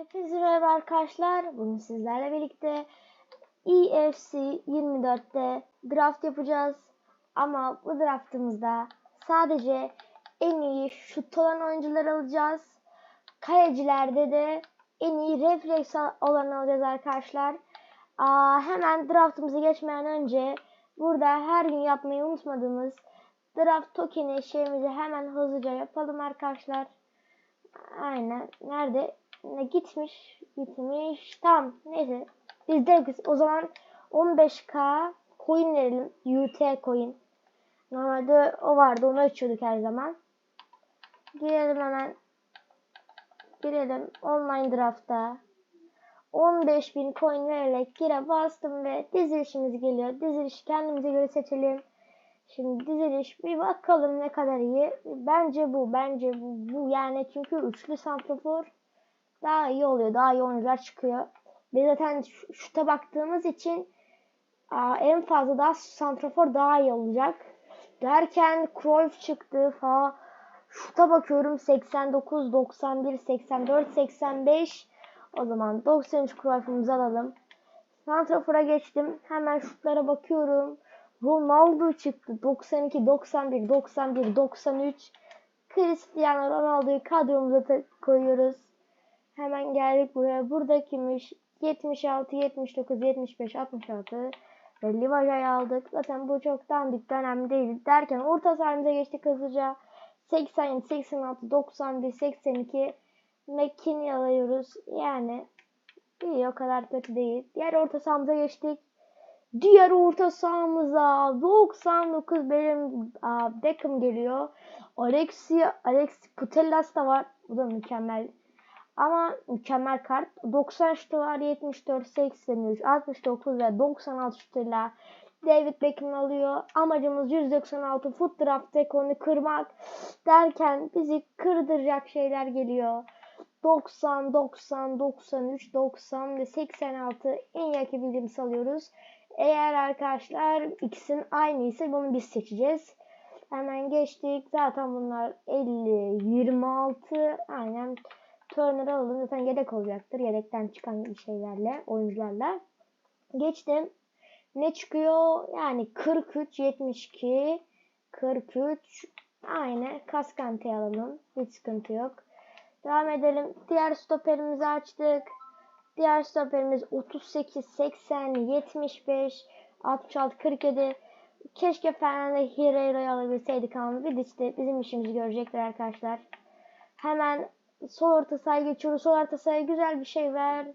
Hepinize merhaba arkadaşlar. Bugün sizlerle birlikte EFC 24'te draft yapacağız. Ama bu draftımızda sadece en iyi şut olan oyuncuları alacağız. Kalecilerde de en iyi refleks olan alacağız arkadaşlar. Aa, hemen draftımızı geçmeden önce burada her gün yapmayı unutmadığımız draft tokeni şeyimizi hemen hızlıca yapalım arkadaşlar. Aynen. Nerede? Ne gitmiş? Gitmiş. Tamam. Neyse. Biz de o zaman 15k coin verelim. UT coin. Normalde o vardı. Onu açıyorduk her zaman. Girelim hemen. Girelim. Online draftta. 15.000 coin vererek gire bastım ve dizilişimiz geliyor. Dizilişi kendimize göre seçelim. Şimdi diziliş bir bakalım ne kadar iyi. Bence bu. Bence bu. bu. Yani çünkü üçlü santrafor daha iyi oluyor. Daha iyi oyuncular çıkıyor. Biz zaten şuta baktığımız için en fazla daha santrafor daha iyi olacak. Derken Cruyff çıktı falan. Şuta bakıyorum 89, 91, 84, 85. O zaman 93 Cruyff'umuzu alalım. Santrafor'a geçtim. Hemen şutlara bakıyorum. Ronaldo çıktı. 92, 91, 91, 93. Cristiano Ronaldo'yu kadromuza koyuyoruz. Hemen geldik buraya. Buradakiymiş. 76, 79, 75, 66 ve Livaja'yı aldık. Zaten bu çok dandik önemli değil. Derken orta sahamıza geçtik hızlıca. 87, 86, 91, 82 McKinney alıyoruz. Yani iyi o kadar kötü değil. Diğer orta sahamıza geçtik. Diğer orta sahamıza 99 benim Beckham geliyor. Alexia, Alex Putellas da var. Bu da mükemmel. Ama mükemmel kart. 90 şutu 74, 83, 69 ve 96 şutuyla David Beckham alıyor. Amacımız 196 foot draft rekorunu kırmak derken bizi kırdıracak şeyler geliyor. 90, 90, 93, 90 ve 86 en yakın bildiğimiz alıyoruz. Eğer arkadaşlar ikisinin aynı ise bunu biz seçeceğiz. Hemen geçtik. Zaten bunlar 50, 26 aynen Turner alalım. Zaten yedek olacaktır. Yedekten çıkan şeylerle, oyuncularla. Geçtim. Ne çıkıyor? Yani 43, 72, 43. Aynı. Kaskante alalım. Hiç sıkıntı yok. Devam edelim. Diğer stoperimizi açtık. Diğer stoperimiz 38, 80, 75, 66, 47. Keşke Fernando Herrera'yı alabilseydik ama bir işte bizim işimizi görecekler arkadaşlar. Hemen sol orta sahaya geçiyoruz. Sol orta sahaya güzel bir şey ver.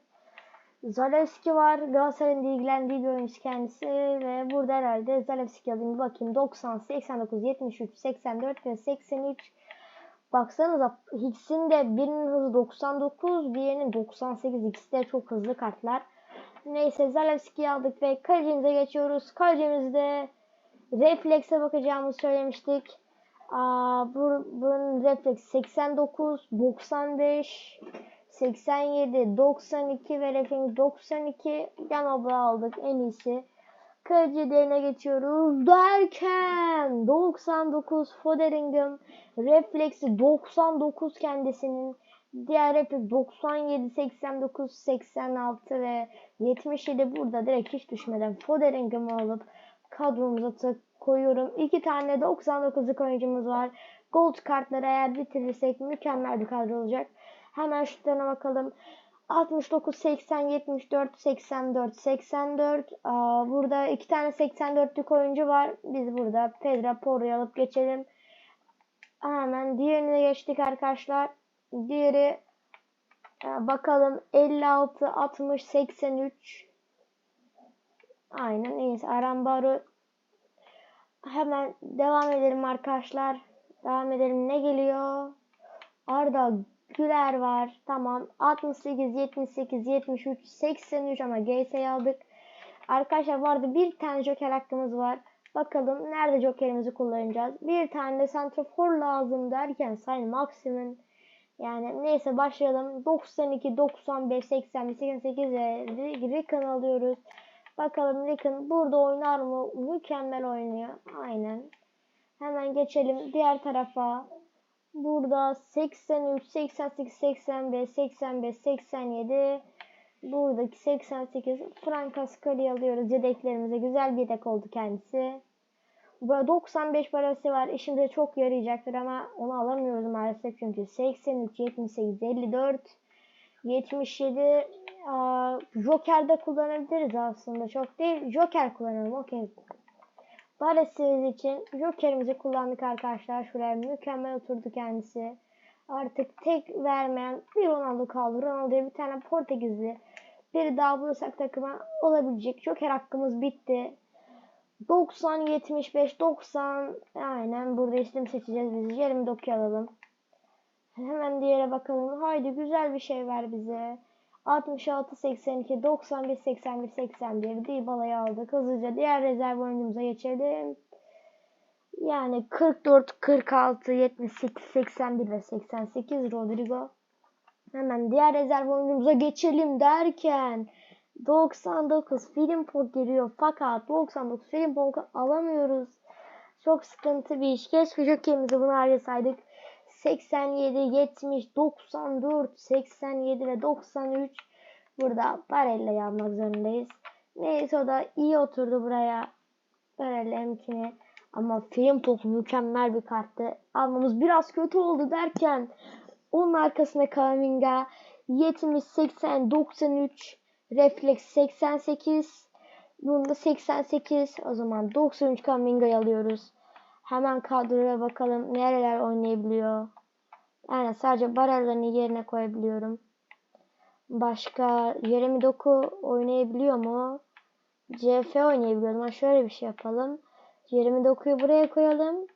Zalewski var. Galatasaray'ın ilgilendiği bir oyuncu kendisi. Ve burada herhalde Zalewski bir bakayım. 90, 89, 73, 84 ve 83. Baksanıza Hicks'in de birinin hızı 99, diğerinin 98. İkisi de çok hızlı kartlar. Neyse Zalewski'yi aldık ve kalecimize geçiyoruz. Kalecimizde reflekse bakacağımızı söylemiştik. Aa, bu, bunun refleks 89, 95, 87, 92 ve refleks 92. Yan obra aldık en iyisi. Kaleci değerine geçiyoruz. Derken 99 Foderingham refleksi 99 kendisinin. Diğer refleks 97, 89, 86 ve 77 burada direkt hiç düşmeden Foderingham'ı alıp kadromuza tık koyuyorum. İki tane 99'luk oyuncumuz var. Gold kartları eğer bitirirsek mükemmel bir kadro olacak. Hemen şutlarına bakalım. 69, 80, 74, 84, 84. Aa, burada iki tane 84'lük oyuncu var. Biz burada Pedro Porro'yu alıp geçelim. Hemen diğerine geçtik arkadaşlar. Diğeri bakalım 56, 60, 83. Aynen iyisi. Arambaro hemen devam edelim arkadaşlar. Devam edelim. Ne geliyor? Arda Güler var. Tamam. 68, 78, 73, 83 ama GS'yi aldık. Arkadaşlar vardı bir tane joker hakkımız var. Bakalım nerede jokerimizi kullanacağız. Bir tane de santrafor lazım derken sayın maksimum. Yani neyse başlayalım. 92, 95, 81, 88 ve Rickon alıyoruz. Bakalım Rickon burada oynar mı? Mükemmel oynuyor. Aynen. Hemen geçelim diğer tarafa. Burada 83, 88, 85, 85, 87. Buradaki 88 Franka Scali'yi alıyoruz. Yedeklerimize güzel bir yedek oldu kendisi. Böyle 95 parası var. İşimize çok yarayacaktır ama onu alamıyoruz maalesef çünkü 83, 78, 54, 77 aa, Joker'de kullanabiliriz aslında. Çok değil. Joker kullanalım. Okey. Paresimiz için Joker'imizi kullandık arkadaşlar. Şuraya mükemmel oturdu kendisi. Artık tek vermeyen bir Ronaldo kaldı. Ronaldo'ya bir tane Portekizli. Bir daha bulursak takıma olabilecek. Joker hakkımız bitti. 90, 75, 90. Aynen burada isim seçeceğiz biz. 29 alalım. Hemen diğere bakalım. Haydi güzel bir şey ver bize. 66, 82, 91, 81, 81. Dybala'yı aldık. Hızlıca diğer rezerv oyuncumuza geçelim. Yani 44, 46, 78, 81 ve 88 Rodrigo. Hemen diğer rezerv oyuncumuza geçelim derken 99 Frimpong geliyor fakat 99 Frimpong'u alamıyoruz. Çok sıkıntı bir iş. Keşke jokerimizi bunu harcasaydık. 87, 70, 94, 87 ve 93 burada Barella'yı almak zorundayız. Neyse o da iyi oturdu buraya. Barella'mkini. Ama Frimpong mükemmel bir karttı. Almamız biraz kötü oldu derken onun arkasında Kamavinga 70, 80, 93 Reflex 88 Bunda 88 o zaman 93 Kaminga'yı alıyoruz. Hemen kadroya bakalım nereler oynayabiliyor. Yani sadece Barella'nın yerine koyabiliyorum. Başka Jeremy Doku oynayabiliyor mu? CF oynayabiliyorum. Ama şöyle bir şey yapalım. Jeremy Doku'yu buraya koyalım.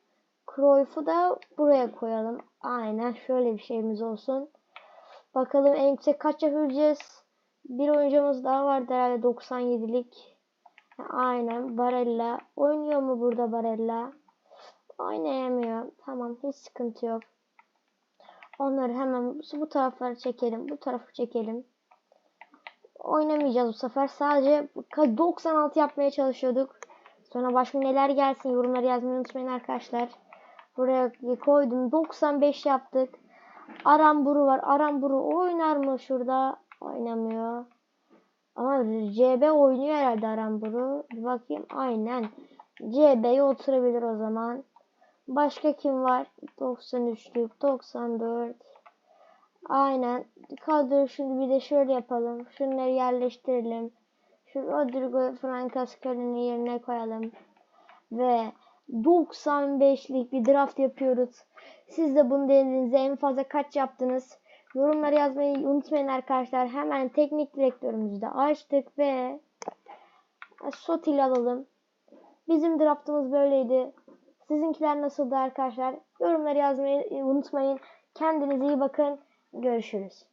Cruyff'u da buraya koyalım. Aynen şöyle bir şeyimiz olsun. Bakalım en yüksek kaç yapabileceğiz? Bir oyuncumuz daha vardı herhalde 97'lik. Aynen Barella. Oynuyor mu burada Barella? Oynayamıyor. Tamam hiç sıkıntı yok. Onları hemen bu tarafları çekelim. Bu tarafı çekelim. Oynamayacağız bu sefer. Sadece 96 yapmaya çalışıyorduk. Sonra başka neler gelsin yorumları yazmayı unutmayın arkadaşlar. Buraya koydum. 95 yaptık. Aramburu var. Aramburu oynar mı şurada? Oynamıyor. Ama CB oynuyor herhalde Aramburu. Bir bakayım. Aynen. CB'ye oturabilir o zaman. Başka kim var? 93'lük, 94. Aynen. Kadro şimdi bir de şöyle yapalım. Şunları yerleştirelim. Şu Rodrigo Francascali'nin yerine koyalım. Ve 95'lik bir draft yapıyoruz. Siz de bunu denediğinizde en fazla kaç yaptınız? Yorumları yazmayı unutmayın arkadaşlar. Hemen teknik direktörümüzü de açtık ve Sotil alalım. Bizim draftımız böyleydi. Sizinkiler nasıldı arkadaşlar? Yorumları yazmayı unutmayın. Kendinize iyi bakın. Görüşürüz.